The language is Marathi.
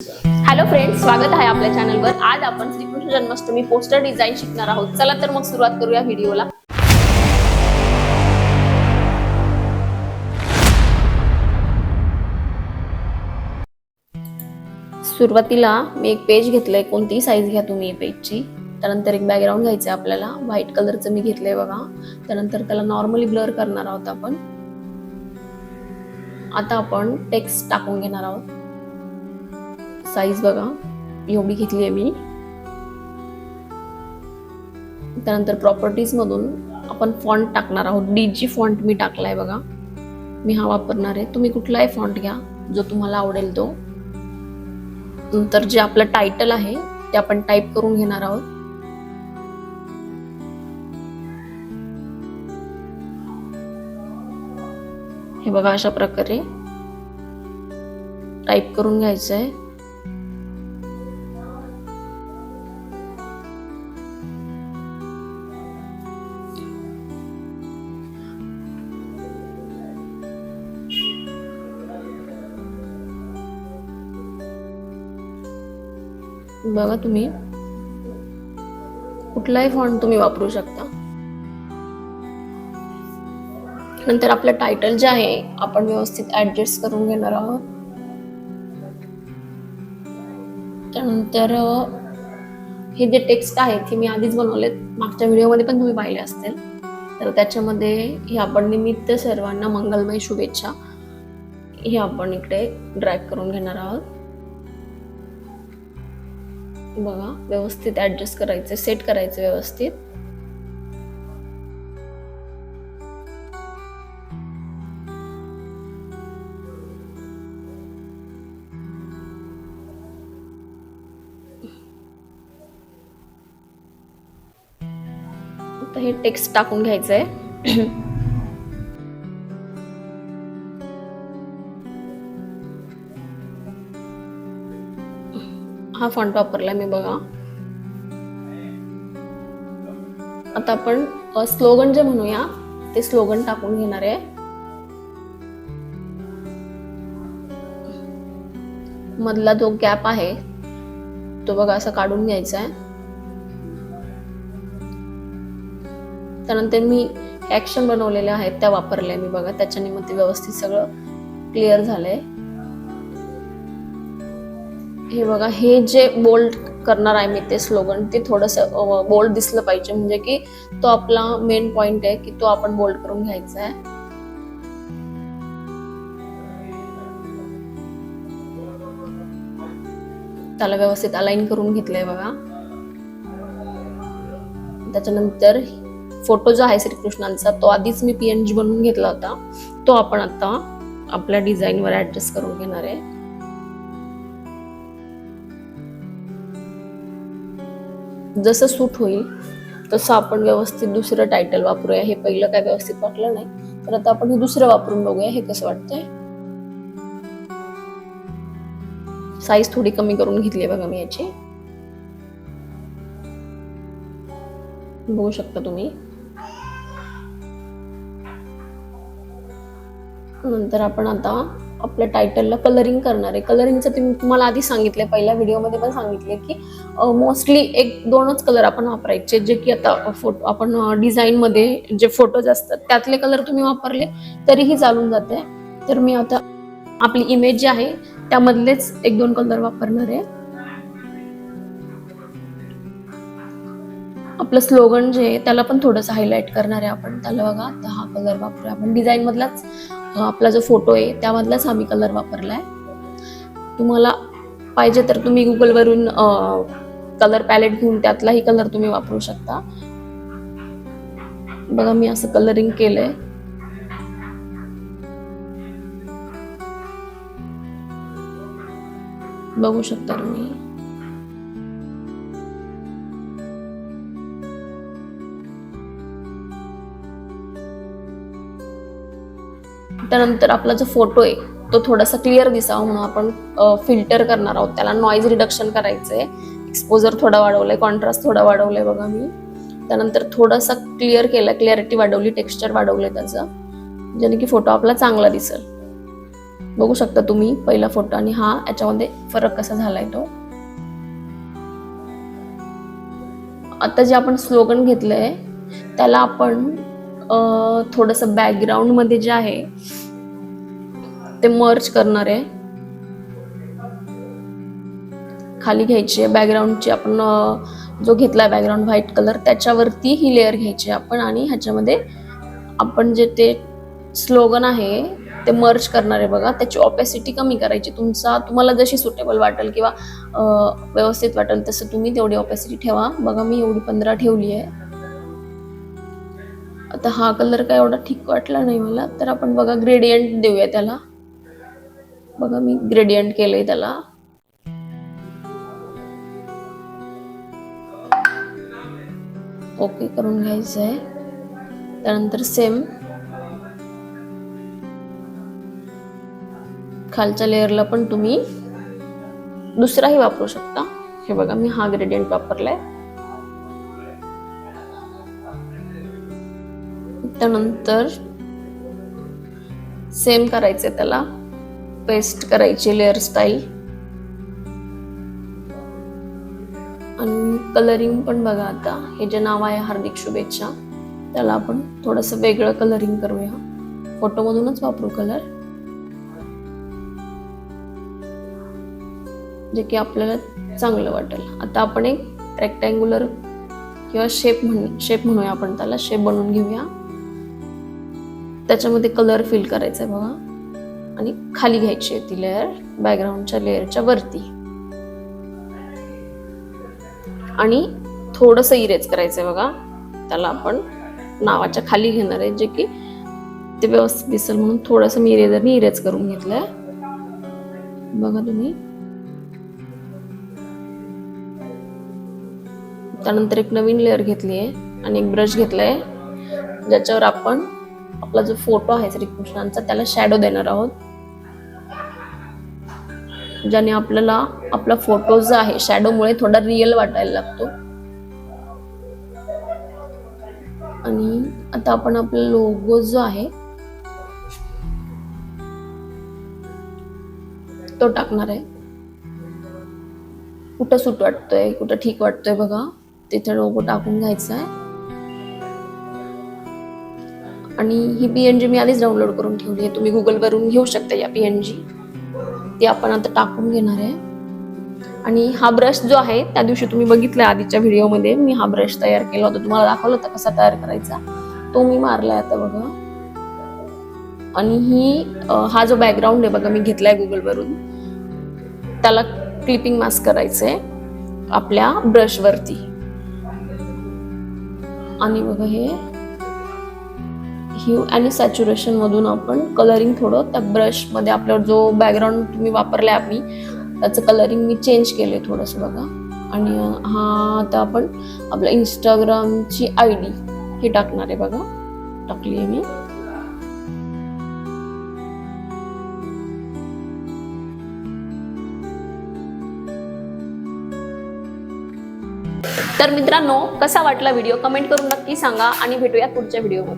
हॅलो फ्रेंड्स स्वागत आहे आपल्या चॅनलवर आज आपण श्रीकृष्ण जन्माष्टमी पोस्टर डिझाईन शिकणार आहोत. चला तर मग सुरुवात करूया व्हिडिओला सुरुवातीला मी एक पेज घेतलंय. कोणतीही साईज घ्या तुम्ही पेजची त्यानंतर एक बॅकग्राऊंड घ्यायचं आहे आपल्याला व्हाईट कलरचं मी घेतलंय बघा. त्यानंतर त्याला नॉर्मली ब्लर करणार आहोत आपण. आता आपण टेक्स्ट टाकून घेणार आहोत. साईज बघा. एवढी घेतली आहे मी. त्यानंतर प्रॉपर्टीज मधून आपण फॉन्ट टाकणार आहोत. डी जी फॉन्ट मी टाकलाय बघा. मी हा वापरणार आहे. तुम्ही कुठलाही फॉन्ट घ्या जो तुम्हाला आवडेल तो. नंतर जे आपलं टायटल आहे ते आपण टाईप करून घेणार आहोत. हे बघा अशा प्रकारे टाईप करून घ्यायचं आहे बघा तुम्ही. कुठलाही फॉन्ट तुम्ही वापरू शकता. नंतर आपलं टायटल जे आहे आपण व्यवस्थित ऍडजस्ट करून घेणार आहोत. त्यानंतर हे जे टेक्स्ट आहेत ते मी आधीच बनवलेत. मागच्या व्हिडिओमध्ये पण तुम्ही पाहिले असतील. तर त्याच्यामध्ये हे आपण निमित्त सर्वांना मंगलमय शुभेच्छा. हे आपण इकडे ड्रॅग करून घेणार आहोत. बघा व्यवस्थित ऍडजस्ट करायचे सेट करायचे व्यवस्थित. आता हे टेक्स्ट टाकून घ्यायचं आहे हा फॉन्ट वापरलाय मी बघा. आता आपण स्लोगन जे म्हणूया ते स्लोगन टाकून घेणार आहे. मधला जो गॅप आहे तो बघा असा काढून घ्यायचा आहे त्यानंतर मी ऍक्शन बनवलेल्या आहेत त्या वापरल्या मी बघा. त्याच्याने मग ते व्यवस्थित सगळं क्लिअर झालंय. हे बघा हे जे बोल्ड करणार आहे मी ते स्लोगन ते थोडस बोल्ड दिसलं पाहिजे. म्हणजे की तो आपला मेन पॉइंट आहे की तो आपण बोल्ड करून घ्यायचा आहे. त्याला व्यवस्थित अलाइन करून घेतलंय बघा. त्याच्यानंतर फोटो जो आहे श्रीकृष्णांचा तो आधीच मी पीएनजी बनवून घेतला होता. तो आपण आता आपल्या डिझाईनवर ऍडजस्ट करून घेणार आहे. जसं सूट होईल तसं आपण व्यवस्थित दुसरं टायटल वापरूया. हे पहिलं काय व्यवस्थित वाटलं नाही तर आता आपण हे दुसरं वापरून बघूया. हे कसं वाटतंय? साईज थोडी कमी करून घेतली आहे बघा मी याची. बघू शकता तुम्ही. नंतर आपण आता आपल्या टायटलला कलरिंग करणार आहे. कलरिंगचं तुम्ही तुम्हाला आधी सांगितलं पहिल्या व्हिडिओमध्ये पण सांगितले की मोस्टली एक दोनच कलर आपण वापरायचे. जे की आता फोटो आपण डिझाईनमध्ये जे फोटोज असतात त्यातले कलर तुम्ही वापरले तरीही चालून जाते. तर मी आता आपली इमेज जी आहे त्यामधलेच एक दोन कलर वापरणार आहे. आपलं स्लोगन जे आहे त्याला पण थोडंसं हायलाईट करणार आहे आपण. त्याला बघा आता हा कलर वापरूया. आपण डिझाईन मधलाच आपला जो फोटो आहे त्यामधलाच आम्ही कलर वापरला आहे तुम्हाला पाहिजे तर तुम्ही गुगलवरून कलर पॅलेट घेऊन त्यातलाही कलर तुम्ही वापरू शकता. बघा मी असं कलरिंग केलंय. बघू शकता तुम्ही. त्यानंतर आपला जो फोटो आहे तो थोडासा क्लिअर दिसावा म्हणून आपण फिल्टर करणार आहोत. त्याला नॉईज रिडक्शन करायचं आहे एक्सपोजर थोडा वाढवलाय कॉन्ट्रास्ट थोडा वाढवलाय बघा मी. त्यानंतर थोडासा क्लिअर केला क्लिअरिटी वाढवली टेक्स्चर वाढवलंय त्याचं. ज्याने की फोटो आपला चांगला दिसेल. बघू शकता तुम्ही पहिला फोटो आणि हा याच्यामध्ये फरक कसा झालाय तो. आता जे आपण स्लोगन घेतलंय त्याला आपण थोडंसं बॅकग्राऊंडमध्ये जे आहे ते मर्ज करणार आहे. खाली घ्यायची आहे बॅकग्राऊंडची आपण जो घेतला बॅकग्राऊंड व्हाईट कलर त्याच्यावरती ही लेअर घ्यायची आपण आणि ह्याच्यामध्ये आपण जे ते स्लोगन आहे ते मर्ज करणार आहे बघा. त्याची ऑपॅसिटी कमी करायची. तुमचा तुम्हाला जशी सुटेबल वाटेल किंवा व्यवस्थित वाटेल तसं तुम्ही तेवढी ऑपॅसिटी ठेवा. बघा मी एवढी पंधरा ठेवली आहे. आता हा कलर काय एवढा ठीक वाटला नाही मला तर आपण बघा ग्रेडियंट देऊया त्याला. बघा मी ग्रेडियंट केलंय त्याला. ओके करून घ्यायचं आहे त्यानंतर सेम खालच्या लेअरला पण तुम्ही दुसराही वापरू शकता. हे बघा मी हा ग्रेडियंट वापरलाय. त्यानंतर सेम करायचे त्याला. पेस्ट करायची लेअर स्टाईल आणि कलरिंग पण बघा आता. हे जे नाव आहे हार्दिक शुभेच्छा. त्याला आपण थोडस वेगळं कलरिंग करूया. फोटोमधूनच वापरू कलर जे की आपल्याला चांगलं वाटेल. आता आपण एक रेक्टँग्युलर किंवा शेप म्हण शेप म्हणूया आपण त्याला. शेप बनवून घेऊया. त्याच्यामध्ये कलर फिल करायचा आहे बघा. आणि खाली घ्यायची आहे ती लेअर बॅकग्राऊंडच्या लेअरच्या वरती. आणि थोडंसं इरेज करायचंय बघा. त्याला आपण नावाच्या खाली घेणार आहे जे की ते व्यवस्थित दिसेल म्हणून थोडंसं मी इरेजरनी इरेज करून घेतलंय. बघा तुम्ही. त्यानंतर एक नवीन लेअर घेतली आहे आणि एक ब्रश घेतलाय. ज्याच्यावर आपण आपला जो फोटो आहे श्रीकृष्णांचा त्याला शॅडो देणार आहोत. ज्याने आपल्याला आपला फोटो जो आहे शॅडोमुळे थोडा रिअल वाटायला लागतो. आणि आता आपण आपला लोगो जो आहे तो टाकणार आहे. कुठं सूट वाटतोय कुठं ठीक वाटतोय बघा. तिथे लोगो टाकून घ्यायचा आहे. आणि ही पी एन जी मी आधीच डाउनलोड करून ठेवली आहे. तुम्ही गुगलवरून घेऊ शकता या पी एन जी ती आपण आता टाकून घेणार आहे. आणि हा ब्रश जो आहे त्या दिवशी तुम्ही बघितला आधीच्या व्हिडिओमध्ये मी हा ब्रश तयार केला होता. तुम्हाला दाखवला होता कसा तयार करायचा. तो मी मारलाय आता बघा. आणि ही हा जो बॅकग्राऊंड आहे बघा मी घेतलाय गुगलवरून त्याला क्लिपिंग मास्क करायचंय आपल्या ब्रशवरती आणि बघा हे. ह्यू आणि सॅच्युरेशनमधून आपण कलरिंग थोडं त्या ब्रशमध्ये आपल्यावर जो बॅकग्राऊंड तुम्ही वापरला आहे आम्ही त्याचं कलरिंग मी चेंज केलं आहे थोडंसं बघा. आणि हा आता आपण आपल्या इंस्टाग्रामची आय डी ही टाकणार आहे बघा. टाकली आहे मी. तर मित्रांनो कसा वाटला व्हिडिओ कमेंट करून नक्की सांगा आणि भेटूया पुढच्या व्हिडिओमध्ये